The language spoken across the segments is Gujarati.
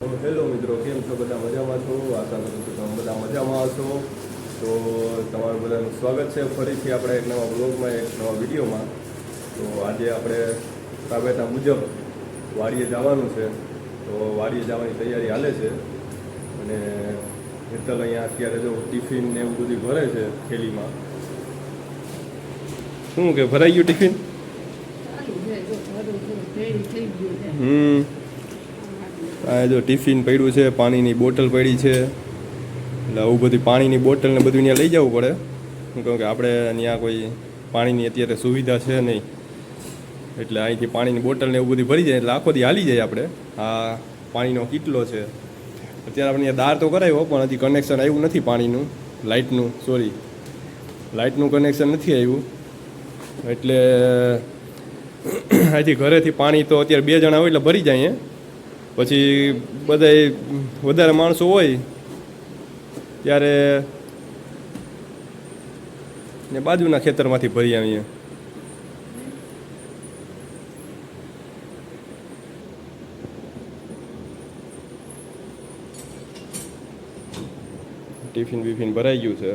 હેલો મિત્રો કેમ છો? બધા મજામાં છો? આશા કરું છું તમે બધા મજામાં હશો. તો તમારું બધાનું સ્વાગત છે. ફરીથી આપણે એક નવા બ્લોગમાં એક નવા વિડીયોમાં. તો આજે આપણે તાબેતા મુજબ વાડીએ જવાનું છે. તો વાડીએ જવાની તૈયારી હાલે છે. અને હેતલ અહીંયા અત્યારે જો ટિફિન ને એવું બધું ભરે છે થેલીમાં. શું કે ભરાઈ ગયું ટિફિન? હમ. આ જો ટિફિન પડ્યું છે, પાણીની બોટલ પડી છે. એટલે આવું બધી પાણીની બોટલ ને બધું ત્યાં લઈ જવું પડે. હું કહું કે આપણે ત્યાં કોઈ પાણીની અત્યારે સુવિધા છે નહીં. એટલે અહીંથી પાણીની બોટલ ને એવું બધું ભરી જાય, એટલે આખો હાલી જાય આપણે. આ પાણીનો કિટલો છે. અત્યારે આપણે અહીંયા દાર તો કરાવ્યો પણ હજી કનેક્શન આવ્યું નથી પાણીનું, લાઇટનું સોરી લાઇટનું કનેક્શન નથી આવ્યું. એટલે અહીંથી ઘરેથી પાણી તો અત્યારે બે જણા હોય એટલે ભરી જાય પછી બધાય વધારે માણસો હોય, ત્યારે ને બાજુના ખેતરમાંથી ભરી આવીએ. ટિફિન બિફિન ભરાઈ ગયું છે.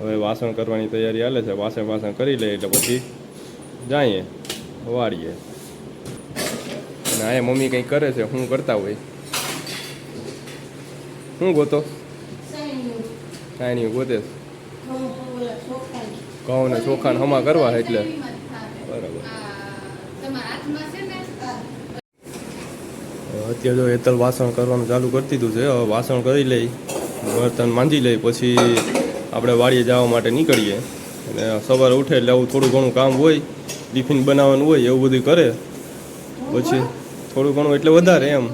હવે વાસણ કરવાની તૈયારી હાલે છે. વાસણ વાસણ કરી લે એટલે પછી જાઈએ વાળીએ અને અહીંયા મમ્મી કંઈ કરે છે, હું કરતા હોય. શું ગોતો? કાંઈ નહીં, ગોતે. ઘઉં ને ચોખાને હમા કરવા એટલે. બરાબર. અત્યારે જો એતલ વાસણ કરવાનું ચાલુ કરી દીધું છે, હવે વાસણ કરી લઈ, બર્તન માંજી લઈ, પછી આપણે વાડીએ જવા માટે નીકળીએ. અને સવારે ઉઠે એટલે આવું થોડું ઘણું કામ હોય, ટિફિન બનાવવાનું હોય, એવું બધું કરે. પછી થોડું ઘણું એટલે વધારે એમ.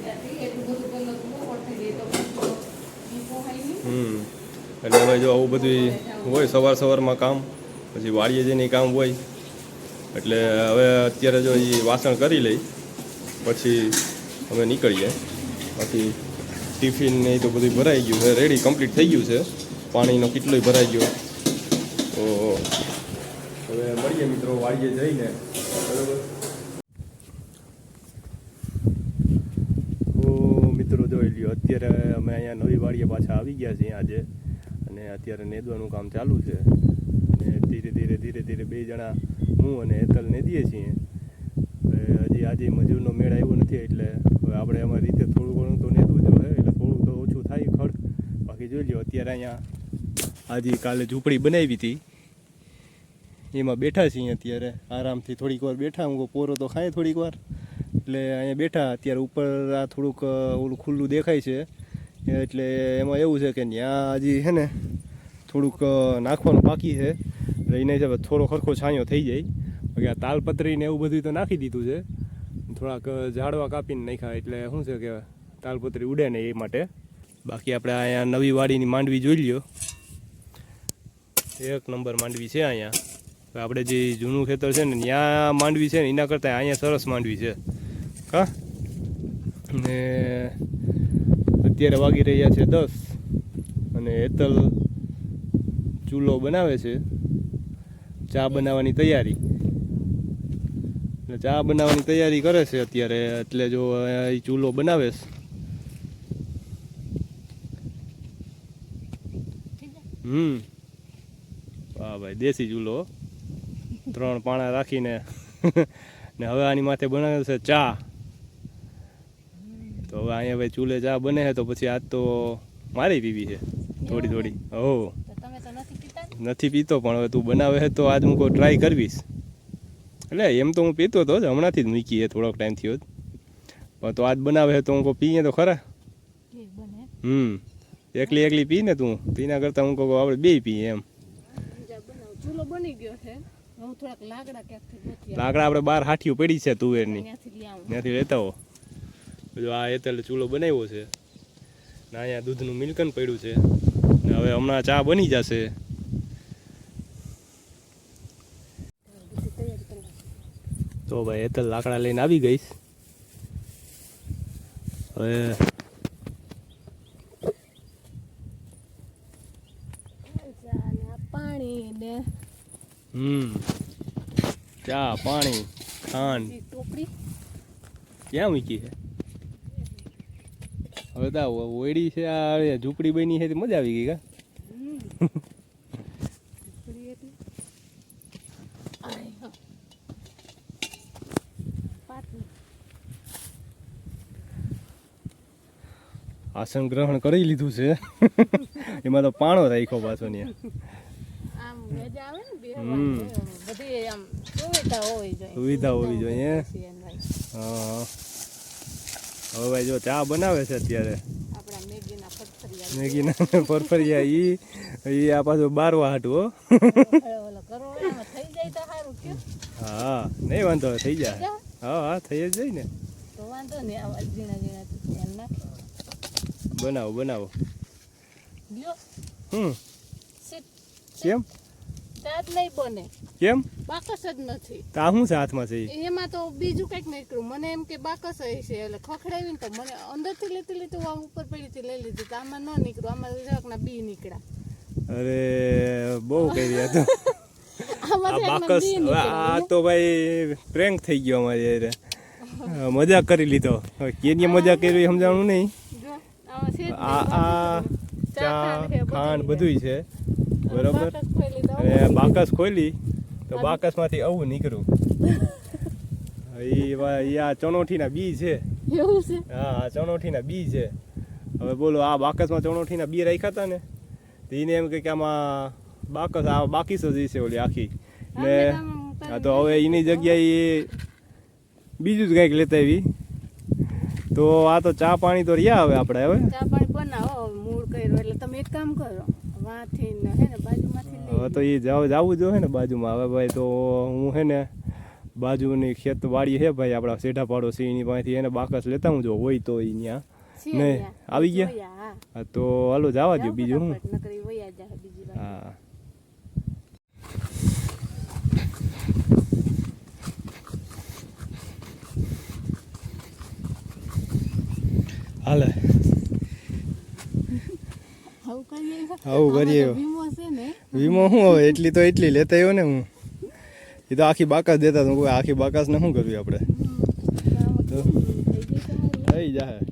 પછી એટલું પછી હવે જો આવું બધું હોય સવાર સવારમાં કામ, પછી વાડીએ જઈને કામ હોય. એટલે હવે અત્યારે જો એ વાસણ કરી લઈ, પછી અમે નીકળીએ. બાકી ટિફિન ને એ તો બધું ભરાઈ ગયું છે, રેડી કમ્પ્લીટ થઈ ગયું છે. પાણીનો કેટલોય ભરાઈ ગયો. તો હવે મળીએ મિત્રો, વાડીએ જઈને. બરાબર? મિત્રો જોઈ લ્યો, અત્યારે અમે અહીંયા નવી વાડીએ પાછા આવી ગયા છીએ આજે. અને અત્યારે નેદવાનું કામ ચાલુ છે. અને ધીરે ધીરે ધીરે ધીરે બે જણા હું અને હેતલ નેદીએ છીએ. હજી આજે મજૂરનો મેળ આવ્યો નથી, એટલે હવે આપણે અમારી રીતે થોડું ઘણું તો નેદવું જોઈએ એટલે થોડું તો ઓછું થાય ખડ બાકી જોઈ લ્યો, અત્યારે અહીંયા આજે કાલે ઝૂંપડી બનાવી હતી. એમાં બેઠા છીએ અત્યારે. આરામથી થોડીક વાર બેઠા. હું પોરો તો ખાય થોડીક વાર. એટલે અહીંયા બેઠા. અત્યારે ઉપર આ થોડુંક ઓલું ખુલ્લું દેખાય છે. એટલે એમાં એવું છે કે ત્યાં હજી છે ને થોડુંક નાખવાનું બાકી છે. એટલે એને છે થોડો ખરખો છાંયો થઈ જાય. બાકી આ તાલપત્રીને એવું બધું તો નાખી દીધું છે. થોડાક ઝાડવા કાપીને નાખ્યા. એટલે શું છે કે તાલપત્રી ઉડે ને એ માટે. બાકી આપણે અહીંયા નવી વાડીની માંડવી જોઈ લ્યો. એક નંબર માંડવી છે અહીંયા. આપણે જે જૂનું ખેતર છે ને, ત્યાં માંડવી છે ને, એના કરતાં અહીંયા સરસ માંડવી છે. હા? ને અત્યારે વાગી રહ્યા છે દસ અને હેતલ ચૂલો બનાવે છે. ચા બનાવવાની તૈયારી. એટલે ચા બનાવવાની તૈયારી કરે છે અત્યારે, એટલે જો એ ચૂલો બનાવે છે. હમ. વાહ ભાઈ, દેશી ચૂલો. ત્રણ પાણા રાખીને ને હવે આની માથે બનાવે છે ચા. તો હવે અહીંયા ભાઈ ચૂલે ચા બને છે તો પછી આજ તો મારી પીવી છે. થોડી થોડી. હો. નથી પીતા પણ હવે તું બનાવે છે તો આજ હું કોઈ ટ્રાય કરવીશ. એટલે એમ તો હું પીતો હતો જ હમણાંથી જ મૂકી છે થોડોક ટાઈમ થયો જ. પણ તો આજ બનાવે છે તો હું કોઈ પીએ તો ખરા. હમ. એકલી એકલી પી ને તું. પીના કરતાં હું કહું આપણે બે પીએ એમ. ચૂલો બની ગયો છે. હું થોડાક લાકડા ક્યાંકથી ગોતી લાકડા આપણે બાર હાઠીઓ પડી છે તુવેરની ત્યાંથી લેતા હો બધું આ એટલે ચૂલો બનાવ્યો છે. ને અહીંયા દૂધનું મિલ્કન પડ્યું છે. હવે હમણાં ચા બની જશે. તો ભાઈ એતલ લાકડા લઈને આવી ગઈશ. હવે ચા ને આ પાણી ને હમ. ચા, પાણી, ખાંડ. ક્યાં મૂકી છે? હવે તો ઓયડી છે, આ ઝૂંપડી બની છે મજા આવી ગઈ કા. આસન ગ્રહણ કરી લીધું છે. એમાં તો પાણો રાખ્યો પાછો ને સુવિધા હોવી જોઈએ. હા? હવે ભાઈ જો ચા બનાવે છે અત્યારે. મેગીના ફરફરિયા. ઈ ઈ આ પાછો બારવા હાટું હો. નહીં વાંધો થઈ જાય. હા હા થઈ જ જાય ને. બનાવો બનાવો. હમ. કેમ? ચાટ નહીં બને. કેમ? બાકસ જ નથી. તો આ શું છે હાથમાં છે એમાં તો બીજું કંઈક નીકળ્યું. મને એમ કે બાકસ હશે એટલે ખખડાવીને તો મને અંદરથી લેતી લેતી આમ ઉપર પડીથી લઈ લીધી. તો આમાં ન નીકળ્યું. આમાં જરાકના બી નીકળ્યા. અરે બહુ કર્યા તો. આ બાકસ આ તો ભાઈ પ્રેન્ક થઈ ગયો અમારી અરે મજા કરી લીધો. કેની મજા કરી સમજાણું નહીં. આ આ ચા ખાંડ બધુંય છે. બરોબર? બાકસ અને બાકસ ખોલી તો બાકસમાંથી આવું નીકળ્યું એ આ ચણોઠીના બી છે. હા આ ચણોઠીના બી છે. હવે બોલો આ બાકસમાં ચણોઠીના બી રાખ્યા હતા ને તો એને એમ કે કે આમાં બાકસ આ બાકી સજી છે ઓલી આખી. ને હા તો હવે એની જગ્યાએ બીજું જ કંઈક લેતા આવી. તો આ તો ચા પાણી તો રહ્યા હવે આપણે હવે? ચા પાણી બનાવો મૂળ કર્યો એટલે તમે એક કામ કરો. વાંથી ને હે ને બાજુમાંથી હવે તો એ જાવ જવું જોઈએ ને બાજુમાં. હવે ભાઈ તો હું હે ને બાજુની ખેત વાડી છે ભાઈ આપણા સેઢા પાડોશી એની પાસેથી એને બાકસ લેતા હું જો હોય તો એ ત્યાં નહીં આવી ગયા? તો હાલો જવા દો બીજું હું. હા. હાલે. આવું કરીએ. વીમો ને. શું હવે એટલી તો એટલી લેતા આવ્યો ને હું. એ તો આખી બાકાસ દેતા તો કોઈ આખી બાકસને શું કરવી આપણે? તો? થઈ જાય ને.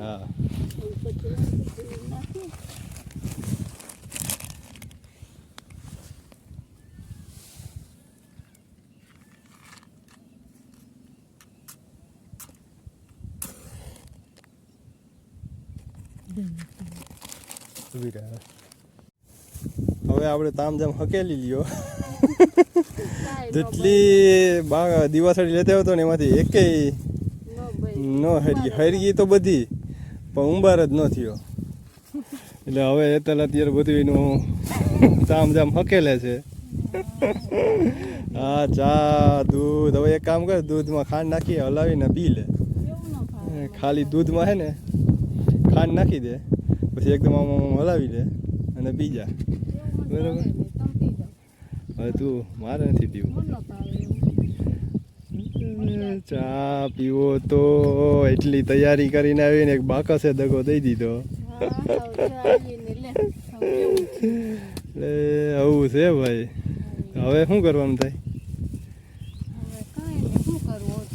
હા ઉપર ચૂલામાં તેલ નાખી. ઊભી રહે હવે આપણે તામજામ હકેલી લ્યો. જેટલી બા દિવાસળી લેતા હતો ને એમાંથી એકેય. ન હરગી હરગી તો બધી પણ ઉંબાર જ ન થયો. એટલે હવે એતલ અત્યારે બધું એનું તામજામ હકેલે છે. હા. ચા દૂધ હવે એક કામ કર દૂધમાં ખાંડ નાખી હલાવીને પી લે. ખાલી દૂધમાં હે ને ખાંડ નાખી દે, પછી એકદમ આમ આમ હલાવી દે અને પી બરાબર. હવે તું મારે નથી પીવું. ચા પીવો તો એટલી તૈયારી કરીને આવીને એક બાકસે દગો દઈ દીધો? એટલે આવું છે ભાઈ હવે શું કરવાનું થાય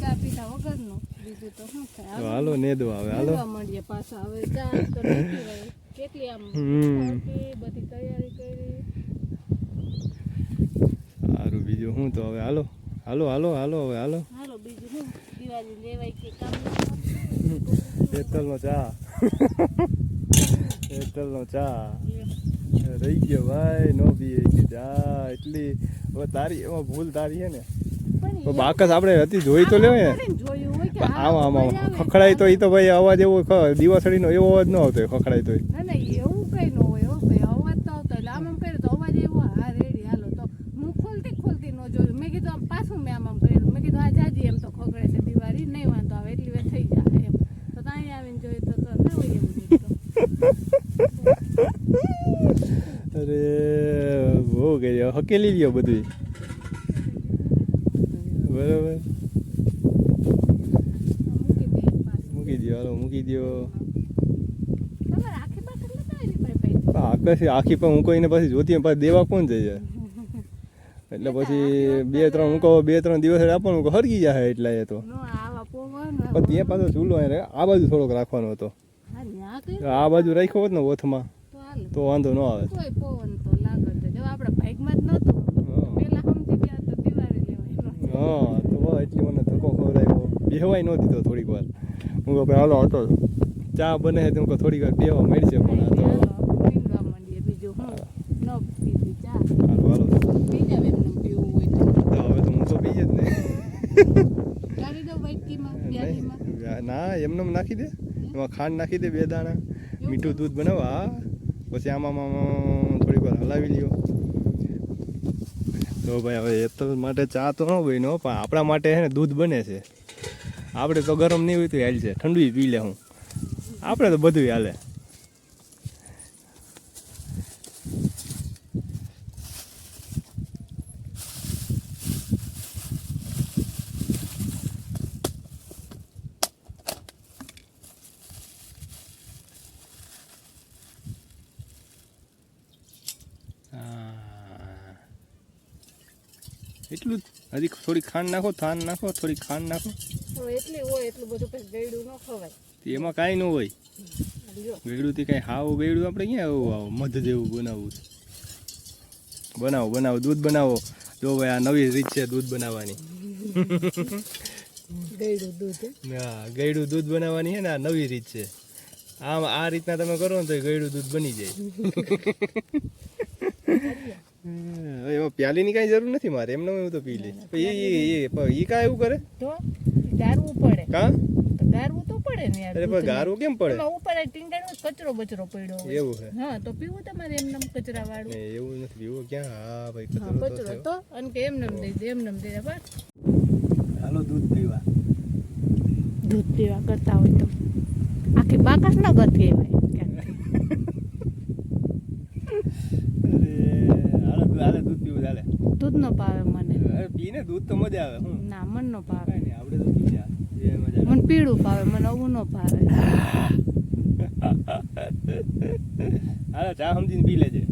ચા પીધા વગરનું. બીજું તો શું થાય? હાલો. નેદો હવે હાલો. મળવા માંડીએ પાછા. હવે ચા તો નહીં કેટલી આમ બધી તૈયારી કરી. સારું બીજું શું? તો હવે હાલો. હાલો હાલો હાલો હવે હાલો. હાલો બીજું શું? દિવાળી લેવાય કે કામ. એતલનો ચા. એતલનો ચા. રહી ગયો ભાઈ નો પીએ કે ચા એટલી. હવે તારી એમાં ભૂલ તારી છે ને? તો બાકસ આપણે હતી જોઈ તો લેવાય. આમ આમાં ખખડાય તો એ તો ભાઈ અવાજ એવો દિવાસળીનો એવો અવાજ ન આવતો હોય ખખડાય તો એવું કઈ ન હોય અવાજ તો આવતો એટલે આમ આમ કર્યો તો અવાજ એવો હા રેડી હાલો. તો હું ખોલતી ખોલતી ન જોયું મેં કીધું આમ પાછું મેં આમ આમ કર્યું મેં કીધું આ જાજી એમ તો ખગડે છે દિવાળી. નહીં વાંધો આવે એટલી વાર થઈ જાય એમ. તો ત્યાં આવીને જોયું તો ના હોય એવું અરે બહુ હકેલી લ્યો બધું બરાબર. મૂકી દો હાલો મૂકી દો. આકાશ આખી પણ હું પછી જોતી પછી દેવા કોણ જઈએ એટલે પછી બે ત્રણ મૂકો બે ત્રણ દિવસ આપવાનું હરકી હરગી જાય એટલે એ તો. પણ ત્યાં પાછો ચૂલો. આ બાજુ થોડોક રાખવાનો હતો. આ બાજુ રાખ્યો હોત ને ઓથમાં તો વાંધો ન આવે. હા. તો એટલી મને ધક્કો ખવડાવ્યો. બેહવાય ન દીધો થોડીક વાર. હું કહું ભાઈ હાલો હતો. ચા બને છે તો હું કહું થોડીક વાર બેહવા મળશે પણ આ તો ન એમને હવે તો હું તો પીએ જ ને ના એમને એમ નાખી દે. એમાં ખાંડ નાખી દે બે દાણા મીઠું દૂધ બનાવવા પછી આમાં આમાં થોડીક વાર હલાવી લ્યો. તો ભાઈ હવે એતલ માટે ચા તો ન બન્યો નો પણ આપણા માટે છે ને દૂધ બને છે. આપણે તો ગરમ નહીં હોય તો હાલ છે. ઠંડુ પી લે હું. આપણે તો બધું હાલે. એટલું હજી થોડી ખાંડ નાખો થાન નાખો થોડી ખાંડ નાખો. એટલી હોય એટલું બધું કઈ ગળ્યું ન ખવાય. એમાં કાંઈ ન હોય. ગળ્યુંથી કાંઈ હાવ ગળ્યું આપણે ક્યાં આવું આવું મધ જેવું બનાવવું બનાવો બનાવો દૂધ બનાવો. જો ભાઈ આ નવી રીત છે દૂધ બનાવવાની. ગળ્યું દૂધ હા? ગળ્યું દૂધ બનાવવાની છે ને આ નવી રીત છે. આમ આ રીતના તમે કરો ને તો ગળ્યું દૂધ બની જાય. પ્યાલીની કાંઈ જરૂર નથી મારે એમને હું તો પી લે એ એ એ કાં એવું કરે? તો? ગારવું પડે. કાં? તો ગારવું તો પડે ને યાર અરે પણ ગારવું કેમ પડે? એમાં ઉપર ટીંગાણું કચરો બચરો પડ્યો હોય. એવું છે હા તો પીવું તમારે એમને કચરા વાળું ને એવું નથી એવું ક્યાં? હા ભાઈ કચરો તો કચરો. તો અને કે એમને દઈ દે એમને દઈ દે બસ. હાલો દૂધ પીવા. દૂધ પીવા કરતા હોય તો. આખી બાકસ ન ગતી હોય અરે હાલો દૂધ હાલે દૂધ પીવું હાલે દૂધ ન ભાવે મને. પીને દૂધ તો મજા આવે ના મન ન ભાવે. આપણે તો બીજા મજા મને પીળું ભાવે મને અવું ન ભાવે. હાલો ચા સમજીને પી લેજે.